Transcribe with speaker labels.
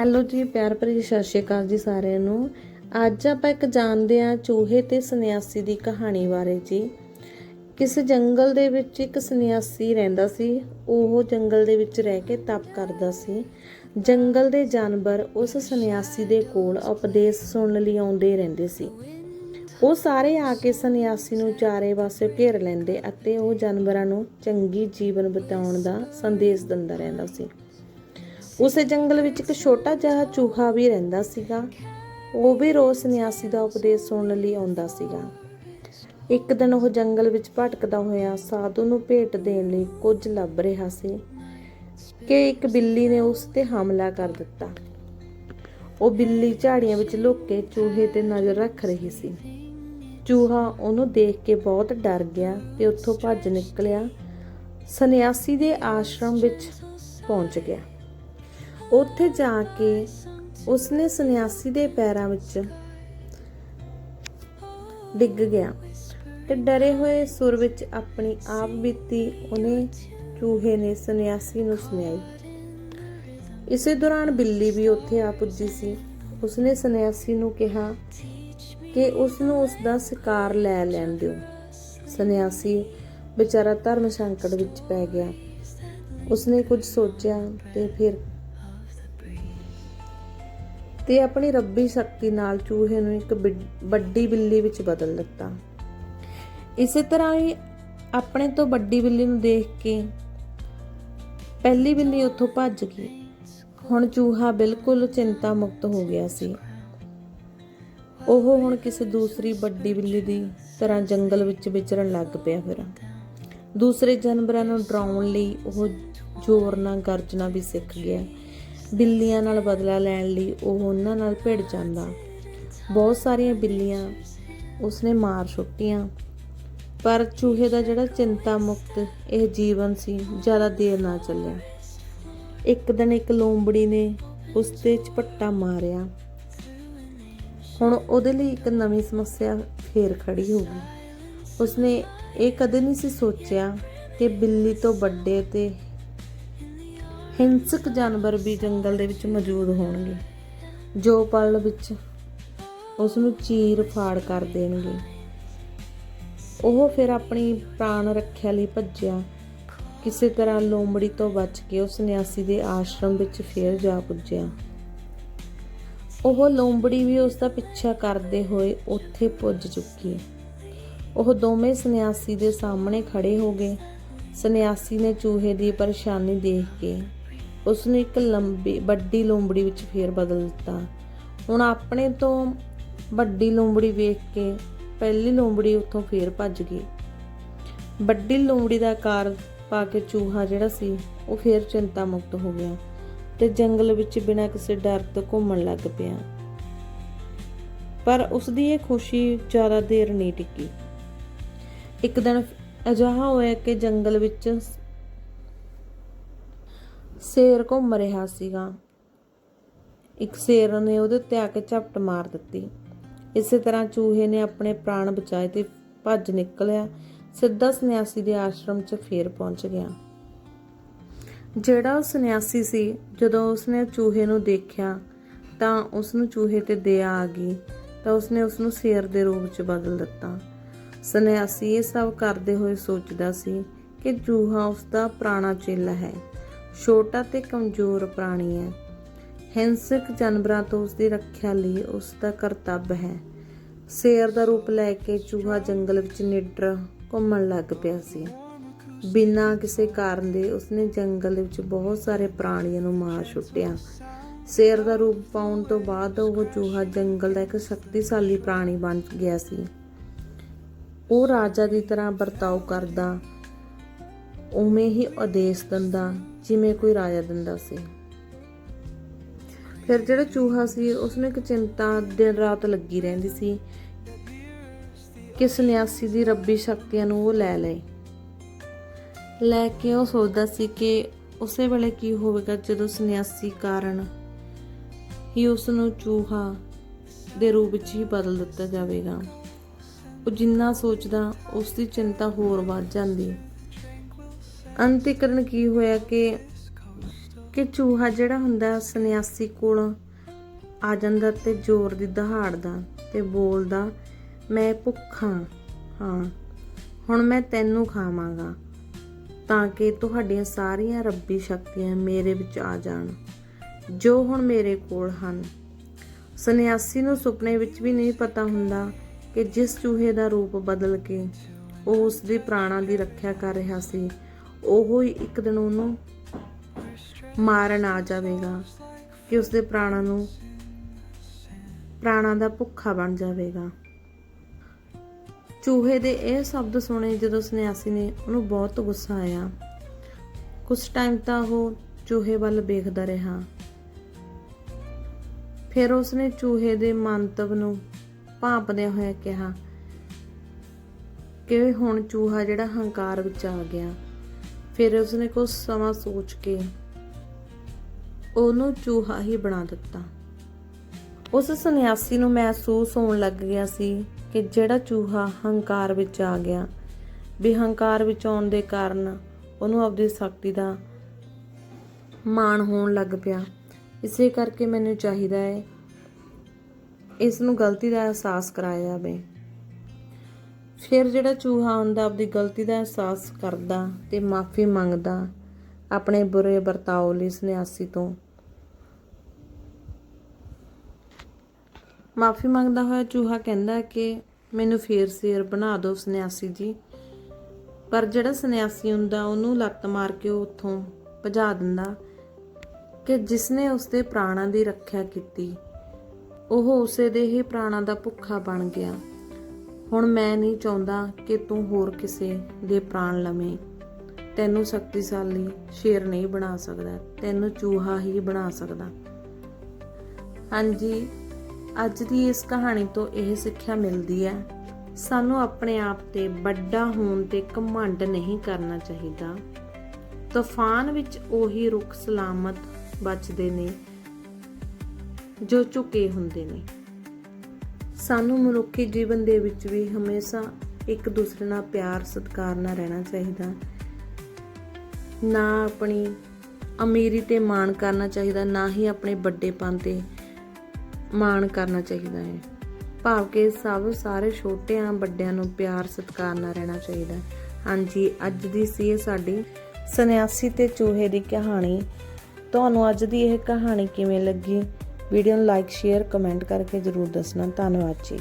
Speaker 1: Hello ਜੀ, ਪਿਆਰ ਭਰੀ ਸਤਿ ਸ਼੍ਰੀ ਅਕਾਲ ਜੀ ਸਾਰਿਆਂ ਨੂੰ। ਅੱਜ ਆਪਾਂ ਇੱਕ ਜਾਣਦੇ ਹਾਂ ਚੂਹੇ ਤੇ ਸੰਨਿਆਸੀ ਦੀ ਕਹਾਣੀ ਬਾਰੇ ਜੀ। ਕਿਸ ਜੰਗਲ ਦੇ ਵਿੱਚ ਇੱਕ ਸੰਨਿਆਸੀ ਰਹਿੰਦਾ ਸੀ, ਉਹ ਜੰਗਲ ਦੇ ਵਿੱਚ ਰਹਿ ਕੇ ਤਪ ਕਰਦਾ ਸੀ। ਜੰਗਲ ਦੇ ਜਾਨਵਰ ਉਸ ਸੰਨਿਆਸੀ ਦੇ ਕੋਲ ਉਪਦੇਸ਼ ਸੁਣਨ ਲਈ ਆਉਂਦੇ ਰਹਿੰਦੇ ਸੀ। ਉਹ ਸਾਰੇ ਆ ਕੇ ਸੰਨਿਆਸੀ ਨੂੰ ਚਾਰੇ ਪਾਸੇ ਘੇਰ ਲੈਂਦੇ ਅਤੇ ਉਹ ਜਾਨਵਰਾਂ ਨੂੰ ਚੰਗੀ ਜੀਵਨ ਬਿਤਾਉਣ ਦਾ ਸੰਦੇਸ਼ ਦਿੰਦਾ ਰਹਿੰਦਾ ਸੀ। ਉਸੇ ਜੰਗਲ ਵਿੱਚ ਇੱਕ ਛੋਟਾ ਜਿਹਾ ਚੂਹਾ ਵੀ ਰਹਿੰਦਾ ਸੀਗਾ। ਉਹ ਵੀ ਰੋਜ਼ ਸੰਨਿਆਸੀ ਦਾ ਉਪਦੇਸ਼ ਸੁਣਨ ਲਈ ਆਉਂਦਾ ਸੀਗਾ। ਇੱਕ ਦਿਨ ਉਹ ਜੰਗਲ ਵਿੱਚ ਭਟਕਦਾ ਹੋਇਆ ਸਾਧੂ ਨੂੰ ਭੇਟ ਦੇਣ ਲਈ ਕੁਝ ਲੱਭ ਰਿਹਾ ਸੀ ਕਿ ਇੱਕ ਬਿੱਲੀ ਨੇ ਉਸ ਤੇ ਹਮਲਾ ਕਰ ਦਿੱਤਾ। ਉਹ ਬਿੱਲੀ ਝਾੜੀਆਂ ਵਿੱਚ ਲੁੱਕ ਕੇ ਚੂਹੇ ਤੇ ਨਜ਼ਰ ਰੱਖ ਰਹੀ ਸੀ। ਚੂਹਾ ਉਹਨੂੰ ਦੇਖ ਕੇ ਬਹੁਤ ਡਰ ਗਿਆ ਤੇ ਉੱਥੋਂ ਭੱਜ ਨਿਕਲਿਆ। ਸੰਨਿਆਸੀ ਦੇ ਆਸ਼ਰਮ ਵਿੱਚ ਪਹੁੰਚ ਗਿਆ। ਉੱਥੇ ਜਾ ਕੇ ਉਸਨੇ ਸੰਨਿਆਸੀ ਦੇ ਪੈਰਾਂ ਵਿੱਚ ਡਿੱਗ ਗਿਆ ਤੇ ਡਰੇ ਹੋਏ ਸੁਰ ਵਿੱਚ ਆਪਣੀ ਆਪ ਬੀਤੀ ਉਹਨੇ ਚੂਹੇ ਨੇ ਸੰਨਿਆਸੀ ਨੂੰ ਸੁਣਾਈ ਇਸੇ ਦੌਰਾਨ ਬਿੱਲੀ ਵੀ ਉੱਥੇ ਆ ਪੁੱਜੀ ਸੀ। ਉਸਨੇ ਸੰਨਿਆਸੀ ਨੂੰ ਕਿਹਾ ਕਿ ਉਸ ਨੂੰ ਉਸ ਦਾ ਸ਼ਿਕਾਰ ਲੈ ਲੈਣ ਦਿਓ। ਸੰਨਿਆਸੀ ਵਿਚਾਰਾ ਧਰਮ ਸੰਕਟ ਵਿੱਚ ਪੈ ਗਿਆ। ਉਸਨੇ ਕੁਝ ਸੋਚਿਆ ਤੇ ਫਿਰ ਤੇ ਆਪਣੀ ਰੱਬੀ ਸ਼ਕਤੀ ਨਾਲ ਚੂਹੇ ਨੂੰ ਇੱਕ ਬਿ- ਵੱਡੀ ਬਿੱਲੀ ਵਿੱਚ ਬਦਲ ਦਿੱਤਾ। ਇਸੇ ਤਰ੍ਹਾਂ ਹੀ ਆਪਣੇ ਤੋਂ ਵੱਡੀ ਬਿੱਲੀ ਨੂੰ ਦੇਖ ਕੇ ਪਹਿਲੀ ਬਿੱਲੀ ਉੱਥੋਂ ਭੱਜ ਗਈ। ਹੁਣ ਚੂਹਾ ਬਿਲਕੁਲ ਚਿੰਤਾ ਮੁਕਤ ਹੋ ਗਿਆ ਸੀ। ਉਹ ਹੁਣ ਕਿਸੇ ਦੂਸਰੀ ਵੱਡੀ ਬਿੱਲੀ ਦੀ ਤਰ੍ਹਾਂ ਜੰਗਲ ਵਿੱਚ ਵਿਚਰਨ ਲੱਗ ਪਿਆ ਫਿਰ। ਦੂਸਰੇ ਜਾਨਵਰਾਂ ਨੂੰ ਡਰਾਉਣ ਲਈ ਉਹ ਜ਼ੋਰ ਨਾਲ ਗਰਜਣਾ ਵੀ ਸਿੱਖ ਗਿਆ। ਬਿੱਲੀਆਂ ਨਾਲ ਬਦਲਾ ਲੈਣ ਲਈ ਉਹ ਉਹਨਾਂ ਨਾਲ ਭਿੜ ਜਾਂਦਾ। ਬਹੁਤ ਸਾਰੀਆਂ ਬਿੱਲੀਆਂ ਉਸਨੇ ਮਾਰ ਛੁੱਟੀਆਂ ਪਰ ਚੂਹੇ ਦਾ ਜਿਹੜਾ ਚਿੰਤਾ ਮੁਕਤ ਇਹ ਜੀਵਨ ਸੀ, ਜ਼ਿਆਦਾ ਦੇਰ ਨਾ ਚੱਲਿਆ। ਇੱਕ ਦਿਨ ਇੱਕ ਲੋਂਬੜੀ ਨੇ ਉਸ ਤੇ ਝਪੱਟਾ ਮਾਰਿਆ। ਹੁਣ ਉਹਦੇ ਲਈ ਇੱਕ ਨਵੀਂ ਸਮੱਸਿਆ ਫੇਰ ਖੜੀ ਹੋ ਗਈ। ਉਸਨੇ ਇਹ ਕਦੇ ਨਹੀਂ ਸੀ ਸੋਚਿਆ ਕਿ ਬਿੱਲੀ ਤੋਂ ਵੱਡੇ ਤੇ ਹਿੰਸਕ ਜਾਨਵਰ ਵੀ ਜੰਗਲ ਦੇ ਵਿੱਚ ਮੌਜੂਦ ਹੋਣਗੇ। ਜੋ ਪਲ ਵਿੱਚ ਉਸ ਨੂੰ ਚੀਰ ਫਾੜ ਕਰ ਦੇਣਗੇ। ਉਹ ਫਿਰ ਆਪਣੀ ਪ੍ਰਾਣ ਰੱਖਿਆ ਲਈ ਭੱਜਿਆ। ਕਿਸੇ ਤਰ੍ਹਾਂ ਲੋਮੜੀ ਤੋਂ ਬਚ ਕੇ ਉਸ ਨਿਆਸੀ ਦੇ ਆਸ਼ਰਮ ਵਿੱਚ ਫੇਰ ਜਾ ਪੁੱਜਿਆ। ਉਹ ਲੋਮੜੀ ਵੀ ਉਸ ਦਾ ਪਿੱਛਾ ਕਰਦੇ ਹੋਏ ਉੱਥੇ ਪੁੱਜ ਚੁੱਕੀ। ਉਹ ਦੋਵੇਂ ਸੰਨਿਆਸੀ ਦੇ ਸਾਹਮਣੇ ਖੜੇ ਹੋ ਗਏ। ਸੰਨਿਆਸੀ ਨੇ ਚੂਹੇ ਦੀ ਪਰੇਸ਼ਾਨੀ ਦੇਖ ਕੇ ਉਸ ਨੂੰ ਇੱਕ ਲੰਬੀ, ਵੱਡੀ ਲੂੰਬੜੀ ਵਿੱਚ ਫੇਰ ਬਦਲ ਦਿੱਤਾ। ਹੁਣ ਆਪਣੇ ਤੋਂ ਵੱਡੀ ਲੂੰਬੜੀ ਵੇਖ ਕੇ ਪਹਿਲੀ ਲੂੰਬੜੀ ਉੱਥੋਂ ਫੇਰ ਭੱਜ ਗਈ। ਵੱਡੀ ਲੂੰਬੜੀ ਦਾ ਕਾਰ ਪਾ ਕੇ ਚੂਹਾ ਜਿਹੜਾ ਸੀ, ਉਹ ਫੇਰ ਚਿੰਤਾ ਮੁਕਤ ਹੋ ਗਿਆ ਤੇ ਜੰਗਲ ਵਿੱਚ ਬਿਨਾਂ ਕਿਸੇ ਡਰ ਤੋਂ ਘੁੰਮਣ ਲੱਗ ਪਿਆ। ਪਰ ਉਸ ਦੀ ਇਹ ਖੁਸ਼ੀ ਜ਼ਿਆਦਾ ਦੇਰ ਨਹੀਂ ਟਿਕੀ। ਇੱਕ ਦਿਨ ਅਜਿਹਾ ਹੋਇਆ ਕਿ ਜੰਗਲ ਵਿੱਚ ਸ਼ੇਰ ਘੁੰਮ ਰਿਹਾ ਸੀਗਾ। ਇੱਕ ਸ਼ੇਰ ਨੇ ਉਹਦੇ ਉੱਤੇ ਆ ਕੇ ਝਪਟ ਮਾਰ ਦਿੱਤੀ। ਇਸੇ ਤਰ੍ਹਾਂ ਚੂਹੇ ਨੇ ਆਪਣੇ ਪ੍ਰਾਣ ਬਚਾਏ ਤੇ ਭੱਜ ਨਿਕਲਿਆ। ਸਿੱਧਾ ਸੰਨਿਆਸੀ ਦੇ ਆਸ਼ਰਮ 'ਚ ਫੇਰ ਪਹੁੰਚ ਗਿਆ। ਜਿਹੜਾ ਉਹ ਸੰਨਿਆਸੀ ਸੀ, ਜਦੋਂ ਉਸਨੇ ਚੂਹੇ ਨੂੰ ਦੇਖਿਆ, ਤਾਂ ਉਸ ਨੂੰ ਚੂਹੇ ਤੇ ਦਇਆ ਆ ਗਈ। ਤਾਂ ਉਸਨੇ ਉਸ ਨੂੰ ਸ਼ੇਰ ਦੇ ਰੂਪ 'ਚ ਬਦਲ ਦਿੱਤਾ। ਸੰਨਿਆਸੀ ਇਹ ਸਭ ਕਰਦੇ ਹੋਏ ਸੋਚਦਾ ਸੀ ਕਿ ਚੂਹਾ ਉਸ ਦਾ ਪੁਰਾਣਾ ਚੇਲਾ ਹੈ। ਛੋਟਾ ਤੇ ਕਮਜ਼ੋਰ ਪ੍ਰਾਣੀ ਹੈ। ਹਿੰਸਕ ਜਾਨਵਰਾਂ ਤੋਂ ਉਸ ਦੀ ਰੱਖਿਆ ਲਈ ਉਸ ਦਾ ਕਰਤੱਵ ਹੈ। ਸ਼ੇਰ ਦਾ ਰੂਪ ਲੈ ਕੇ ਚੂਹਾ ਜੰਗਲ ਵਿੱਚ ਨਿਡਰ ਘੁੰਮਣ ਲੱਗ ਪਿਆ ਸੀ। ਬਿਨਾਂ ਕਿਸੇ ਕਾਰਨ ਦੇ ਉਸਨੇ ਜੰਗਲ ਵਿੱਚ ਬਹੁਤ ਸਾਰੇ ਪ੍ਰਾਣੀਆਂ ਨੂੰ ਮਾਰ ਛੁੱਟਿਆ ਸ਼ੇਰ ਦਾ ਰੂਪ ਪਾਉਣ ਤੋਂ ਬਾਅਦ ਉਹ ਚੂਹਾ ਜੰਗਲ ਦਾ ਇੱਕ ਸ਼ਕਤੀਸ਼ਾਲੀ ਪ੍ਰਾਣੀ ਬਣ ਗਿਆ ਸੀ। ਉਹ ਰਾਜਾ ਦੀ ਤਰ੍ਹਾਂ ਵਰਤਾਓ ਕਰਦਾ ਉਵੇਂ ਹੀ ਆਦੇਸ਼ ਦਿੰਦਾ, ਜਿਵੇਂ ਕੋਈ ਰਾਜਾ ਦਿੰਦਾ ਸੀ। ਫਿਰ ਜਿਹੜਾ ਚੂਹਾ ਸੀ ਉਸ ਨੂੰ ਇੱਕ ਚਿੰਤਾ ਦਿਨ ਰਾਤ ਲੱਗੀ ਰਹਿੰਦੀ ਸੀ ਕਿ ਸੰਨਿਆਸੀ ਦੀ ਰੱਬੀ ਸ਼ਕਤੀਆਂ ਨੂੰ ਉਹ ਲੈ ਲਏ। ਲੈ ਕੇ ਉਹ ਸੋਚਦਾ ਸੀ ਕਿ ਉਸੇ ਵੇਲੇ ਕੀ ਹੋਵੇਗਾ ਜਦੋਂ ਸੰਨਿਆਸੀ ਕਾਰਨ ਹੀ ਉਸ ਨੂੰ ਚੂਹਾ ਦੇ ਰੂਪ ਵਿੱਚ ਹੀ ਬਦਲ ਦਿੱਤਾ ਜਾਵੇਗਾ। ਉਹ ਜਿੰਨਾ ਸੋਚਦਾ ਉਸ ਦੀ ਚਿੰਤਾ ਹੋਰ ਵੱਧ ਜਾਂਦੀ। ਅੰਤਿਕਰਨ ਕੀ ਹੋਇਆ ਕਿ ਕਿ ਚੂਹਾ ਜਿਹੜਾ ਹੁੰਦਾ ਸੰਨਿਆਸੀ ਕੋਲ ਆ ਜਾਂਦਾ ਤੇ ਜ਼ੋਰ ਦੀ ਦਹਾੜਦਾ ਤੇ ਬੋਲਦਾ, ਮੈਂ ਭੁੱਖਾ, ਹਾਂ, ਹੁਣ ਮੈਂ ਤੈਨੂੰ ਖਾਵਾਂਗਾ ਤਾਂ ਕਿ ਤੁਹਾਡੀਆਂ ਸਾਰੀਆਂ ਰੱਬੀ ਸ਼ਕਤੀਆਂ ਮੇਰੇ ਵਿੱਚ ਆ ਜਾਣ, ਜੋ ਹੁਣ ਮੇਰੇ ਕੋਲ ਹਨ। ਸੰਨਿਆਸੀ ਨੂੰ ਸੁਪਨੇ ਵਿੱਚ ਵੀ ਨਹੀਂ ਪਤਾ ਹੁੰਦਾ ਕਿ ਜਿਸ ਚੂਹੇ ਦਾ ਰੂਪ ਬਦਲ ਕੇ ਉਹ ਉਸ ਦੀ ਪ੍ਰਾਣਾਂ ਦੀ ਰੱਖਿਆ ਕਰ ਰਿਹਾ ਸੀ ਉਹ ਹੀ ਇੱਕ ਦਿਨ ਉਹਨੂੰ ਮਾਰਨ ਆ ਜਾਵੇਗਾ ਕਿ ਉਸਦੇ ਪ੍ਰਾਣਾਂ ਨੂੰ ਪ੍ਰਾਣਾਂ ਦਾ ਭੁੱਖਾ ਬਣ ਜਾਵੇਗਾ। ਚੂਹੇ ਦੇ ਇਹ ਸ਼ਬਦ ਸੁਣੇ ਜਦੋਂ ਸੰਨਿਆਸੀ ਨੇ ਉਹਨੂੰ ਬਹੁਤ ਗੁੱਸਾ ਆਇਆ। ਕੁਝ ਟਾਈਮ ਤਾਂ ਉਹ ਚੂਹੇ ਵੱਲ ਵੇਖਦਾ ਰਿਹਾ। ਫਿਰ ਉਸਨੇ ਚੂਹੇ ਦੇ ਮੰਤਵ ਨੂੰ ਭਾਂਪਦਿਆਂ ਹੋਇਆ ਕਿਹਾ ਕਿ ਹੁਣ ਚੂਹਾ ਜਿਹੜਾ ਹੰਕਾਰ ਵਿੱਚ ਆ ਗਿਆ। ਫਿਰ ਉਸਨੇ ਕੁਝ ਸਮਾਂ ਸੋਚ ਕੇ ਉਹਨੂੰ ਚੂਹਾ ਹੀ ਬਣਾ ਦਿੱਤਾ। ਉਸ ਸੰਨਿਆਸੀ ਨੂੰ ਮਹਿਸੂਸ ਹੋਣ ਲੱਗ ਗਿਆ ਸੀ ਕਿ ਜਿਹੜਾ ਚੂਹਾ ਹੰਕਾਰ ਵਿੱਚ ਆ ਗਿਆ ਵੀ ਹੰਕਾਰ ਵਿੱਚ ਆਉਣ ਦੇ ਕਾਰਨ ਉਹਨੂੰ ਆਪਣੀ ਸ਼ਕਤੀ ਦਾ ਮਾਣ ਹੋਣ ਲੱਗ ਪਿਆ। ਇਸੇ ਕਰਕੇ ਮੈਨੂੰ ਚਾਹੀਦਾ ਹੈ ਇਸ ਨੂੰ ਗਲਤੀ ਦਾ ਅਹਿਸਾਸ ਕਰਾਇਆ ਜਾਵੇ। ਫਿਰ ਜਿਹੜਾ ਚੂਹਾ ਹੁੰਦਾ ਆਪਣੀ ਗਲਤੀ ਦਾ ਅਹਿਸਾਸ ਕਰਦਾ ਤੇ ਮਾਫੀ ਮੰਗਦਾ ਆਪਣੇ ਬੁਰੇ ਵਰਤਾਓ ਲਈ ਸੰਨਿਆਸੀ ਤੋਂ। ਮਾਫੀ ਮੰਗਦਾ ਹੋਇਆ ਚੂਹਾ ਕਹਿੰਦਾ ਕਿ ਮੈਨੂੰ ਫੇਰ ਸੇਰ ਬਣਾ ਦਿਓ ਸੰਨਿਆਸੀ ਜੀ। ਪਰ ਜਿਹੜਾ ਸੰਨਿਆਸੀ ਹੁੰਦਾ, ਉਹਨੂੰ ਲੱਤ ਮਾਰ ਕੇ ਉਹ ਉੱਥੋਂ ਭਜਾ ਦਿੰਦਾ ਕਿ ਜਿਸਨੇ ਉਸਦੇ ਪ੍ਰਾਣਾਂ ਦੀ ਰੱਖਿਆ ਕੀਤੀ, ਉਹ ਉਸੇ ਦੇ ਹੀ ਪ੍ਰਾਣਾਂ ਦਾ ਭੁੱਖਾ ਬਣ ਗਿਆ। ਹੁਣ ਮੈਂ ਨਹੀਂ ਚਾਹੁੰਦਾ ਕਿ ਤੂੰ ਹੋਰ ਕਿਸੇ ਦੇ ਪ੍ਰਾਣ ਲਵੇਂ। ਤੈਨੂੰ ਸ਼ਕਤੀਸ਼ਾਲੀ ਸ਼ੇਰ ਨਹੀਂ ਬਣਾ ਸਕਦਾ। ਤੈਨੂੰ ਚੂਹਾ ਹੀ ਬਣਾ ਸਕਦਾ। ਹਾਂਜੀ, ਅੱਜ ਦੀ ਇਸ ਕਹਾਣੀ ਤੋਂ ਇਹ ਸਿੱਖਿਆ ਮਿਲਦੀ ਹੈ, ਸਾਨੂੰ ਆਪਣੇ ਆਪ ਤੇ ਵੱਡਾ ਹੋਣ ਤੇ ਘਮੰਡ ਨਹੀਂ ਕਰਨਾ ਚਾਹੀਦਾ। ਤੂਫਾਨ ਵਿੱਚ ਉਹੀ ਰੁੱਖ ਸਲਾਮਤ ਬਚਦੇ ਨੇ, ਜੋ ਝੁਕੇ ਹੁੰਦੇ ਨੇ। ਸਾਨੂੰ ਮਨੁੱਖੀ ਜੀਵਨ ਦੇ ਵਿੱਚ ਵੀ ਹਮੇਸ਼ਾ ਇੱਕ ਦੂਸਰੇ ਨਾਲ ਪਿਆਰ, ਸਤਿਕਾਰ ਨਾਲ ਰਹਿਣਾ ਚਾਹੀਦਾ। ਨਾ ਆਪਣੀ ਅਮੀਰੀ ਤੇ ਮਾਣ ਕਰਨਾ ਚਾਹੀਦਾ, ਨਾ ਹੀ ਆਪਣੇ ਵੱਡੇਪਨ ਤੇ ਮਾਣ ਕਰਨਾ ਚਾਹੀਦਾ ਹੈ। ਭਾਵ ਕਿ ਸਭ ਸਾਰੇ ਛੋਟਿਆਂ ਵੱਡਿਆਂ ਨੂੰ ਪਿਆਰ, ਸਤਿਕਾਰ ਨਾਲ ਰਹਿਣਾ ਚਾਹੀਦਾ। ਹਾਂਜੀ, ਅੱਜ ਦੀ ਸੀ ਇਹ ਸਾਡੀ ਸੰਨਿਆਸੀ ਤੇ ਚੂਹੇ ਦੀ ਕਹਾਣੀ। ਤੁਹਾਨੂੰ ਅੱਜ ਦੀ ਇਹ ਕਹਾਣੀ ਕਿਵੇਂ ਲੱਗੀ? ਵੀਡੀਓ ਨੂੰ ਲਾਈਕ ਸ਼ੇਅਰ ਕਮੈਂਟ ਕਰਕੇ ਜਰੂਰ ਦੱਸਣਾ। ਧੰਨਵਾਦ ਜੀ।